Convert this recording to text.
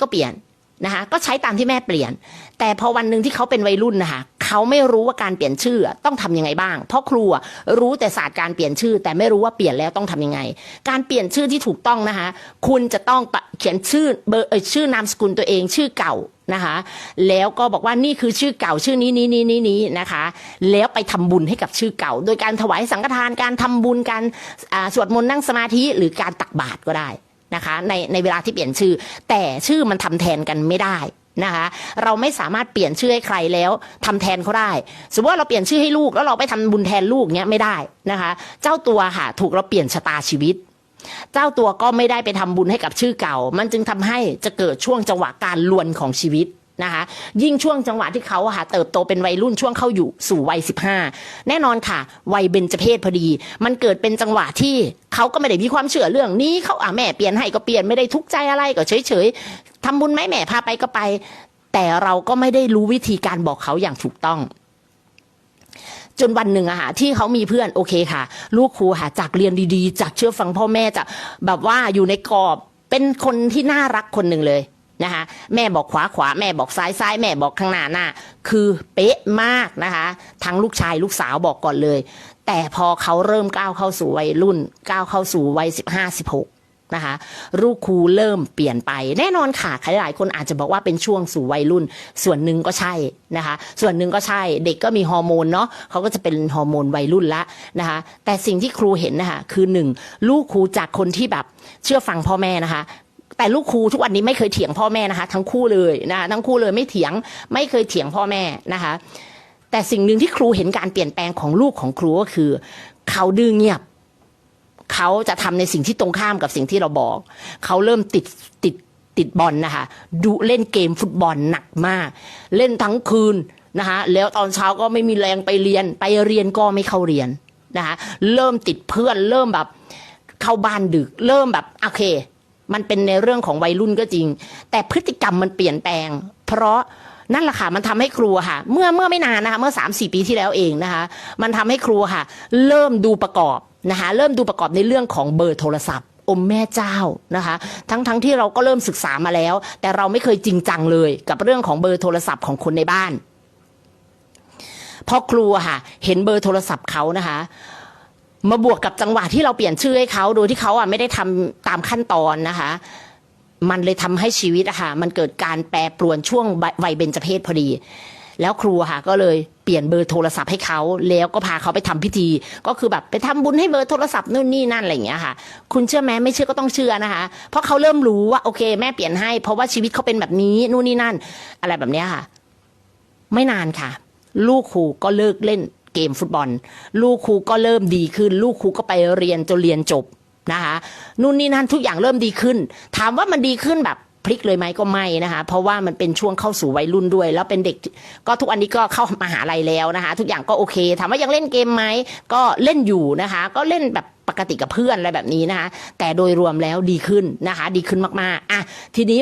ก็เปลี่ยนนะคะก็ใช้ตามที่แม่เปลี่ยน แต่พอวันหนึ่งที่เขาเป็นวัยรุ่นนะคะเขาไม่รู้ว่าการเปลี่ยนชื่อต้องทำยังไงบ้าง เพราะครูรู้แต่ศาสตร์การเปลี่ยนชื่อ แต่ไม่รู้ว่าเปลี่ยนแล้วต้องทำยังไง การเปลี่ยนชื่อที่ถูกต้องนะคะคุณจะต้องเขียนชื่อเบอร์ชื่อนามสกุลตัวเองชื่อเก่านะคะแล้วก็บอกว่านี่คือชื่อเก่าชื่อนี้นี้นี้นี้นี้นะคะ แล้วไปทำบุญให้กับชื่อเก่า โดยการถวายสังฆทานการทำบุญการสวดมนต์นั่งสมาธิหรือการตักบาตรก็ได้ นะคะในในเวลาที่เปลี่ยนชื่อ แต่ชื่อมันทำแทนกันไม่ได้นะคะเราไม่สามารถเปลี่ยนชื่อให้ใครแล้วทำแทนเขาได้ สมมติว่าเราเปลี่ยนชื่อให้ลูกแล้วเราไปทำบุญแทนลูกเนี้ยไม่ได้นะคะ เจ้าตัวค่ะถูกเราเปลี่ยนชะตาชีวิต เจ้าตัวก็ไม่ได้ไปทำบุญให้กับชื่อเก่า มันจึงทำให้จะเกิดช่วงจังหวะการลวนของชีวิต นะคะยิ่งช่วงจังหวะที่เขาอะค่ะเติบโตเป็นวัยรุ่นช่วงเข้าอยู่สู่วัย 15 แน่นอนค่ะ วัยเบญจเพศพอดี มันเกิดเป็นจังหวะที่เขาก็ไม่ได้มีความเชื่อเรื่องนี้เขาอะแม่เปลี่ยนให้ก็เปลี่ยนไม่ได้ทุกใจอะไรก็เฉยเฉยๆทำบุญไหมแม่พาไปก็ไป แต่เราก็ไม่ได้รู้วิธีการบอกเขาอย่างถูกต้องจนวันหนึ่งอะค่ะที่เขามีเพื่อนโอเคค่ะ ลูกครูค่ะจากเรียนดีๆ จากเชื่อฟังพ่อแม่จากแบบว่าอยู่ในกรอบเป็นคนที่น่ารักคนหนึ่งเลย นะคะแม่บอกขวาขวาแม่บอกซ้ายซ้ายแม่บอกข้างหน้าหน้า คือเป๊ะมากนะคะทั้งลูกชายลูกสาวบอกก่อนเลย แต่พอเขาเริ่มก้าวเข้าสู่วัยรุ่นก้าวเข้าสู่วัยสิบห้าสิบหกนะคะลูกครูเริ่มเปลี่ยนไปแน่นอนค่ะใครหลายคนอาจจะบอกว่าเป็นช่วงสู่วัยรุ่น ส่วนหนึ่งก็ใช่นะคะ ส่วนหนึ่งก็ใช่เด็กก็มีฮอร์โมนเนาะเขาก็จะเป็นฮอร์โมนวัยรุ่นละนะคะแต่สิ่งที่ครูเห็นนะคะคือหนึ่งลูกครูจากคนที่แบบเชื่อฟังพ่อแม่นะคะ แต่ลูกครูทุกวันนี้ไม่เคยเถียงพ่อแม่นะคะ ทั้งคู่เลยนะคะทั้งคู่เลยไม่เถียงไม่เคยเถียงพ่อแม่นะคะ แต่สิ่งหนึ่งที่ครูเห็นการเปลี่ยนแปลงของลูกของครูก็คือ เขาดื้อเงียบ เขาจะทำในสิ่งที่ตรงข้ามกับสิ่งที่เราบอก เขาเริ่มติดติดติดบอลนะคะดูเล่นเกมฟุตบอลหนักมาก เล่นทั้งคืนนะคะแล้วตอนเช้าก็ไม่มีแรงไปเรียน ไปเรียนก็ไม่เข้าเรียนนะคะเริ่มติดเพื่อนเริ่มแบบเข้าบ้านดึก เริ่มแบบโอเค มันเป็นในเรื่องของวัยรุ่นก็จริง แต่พฤติกรรมมันเปลี่ยนแปลง เพราะนั่นแหละค่ะมันทำให้ครูค่ะ เมื่อเมื่อไม่นานนะคะเมื่อสามสี่ปีที่แล้วเองนะคะ มันทำให้ครูค่ะ เริ่มดูประกอบนะคะเริ่มดูประกอบในเรื่องของเบอร์โทรศัพท์อมแม่เจ้านะคะ ทั้งทั้งที่เราก็เริ่มศึกษามาแล้ว แต่เราไม่เคยจริงจังเลย กับเรื่องของเบอร์โทรศัพท์ของคนในบ้านพราะครูค่ะ เห็นเบอร์โทรศัพท์เขานะคะ มาบวกกับจังหวะที่เราเปลี่ยนชื่อให้เขาโดยที่เขาอะไม่ได้ทำตามขั้นตอนนะคะ มันเลยทำให้ชีวิตอะค่ะมันเกิดการแปรปรวนช่วงวัยเบญจเพศพอดี แล้วครูค่ะก็เลยเปลี่ยนเบอร์โทรศัพท์ให้เขาแล้วก็พาเขาไปทำพิธี ก็คือแบบไปทำบุญให้เบอร์โทรศัพท์นู่นนี่นั่นอะไรอย่างเงี้ยค่ะ คุณเชื่อไหมไม่เชื่อก็ต้องเชื่อนะคะ เพราะเขาเริ่มรู้ว่าโอเค แม่เปลี่ยนให้ เพราะว่าชีวิตเขาเป็นแบบนี้นู่นนี่นั่น อะไรแบบเนี้ยค่ะ ไม่นานค่ะ ลูกครูก็เลิกเล่น เกมฟุตบอล ลูกครูก็เริ่มดีขึ้น ลูกครูก็ไปเรียนจนเรียนจบนะคะนู่นนี่นั่นทุกอย่างเริ่มดีขึ้น ถามว่ามันดีขึ้นแบบพลิกเลยไหมก็ไม่นะคะ เพราะว่ามันเป็นช่วงเข้าสู่วัยรุ่นด้วย แล้วเป็นเด็กก็ทุกอันนี้ก็เข้ามาหาลัยแล้วนะคะ ทุกอย่างก็โอเค ถามว่ายังเล่นเกมไหมก็เล่นอยู่นะคะ ก็เล่นแบบปกติกับเพื่อนอะไรแบบนี้นะคะ แต่โดยรวมแล้วดีขึ้นนะคะ ดีขึ้นมากๆอะทีนี้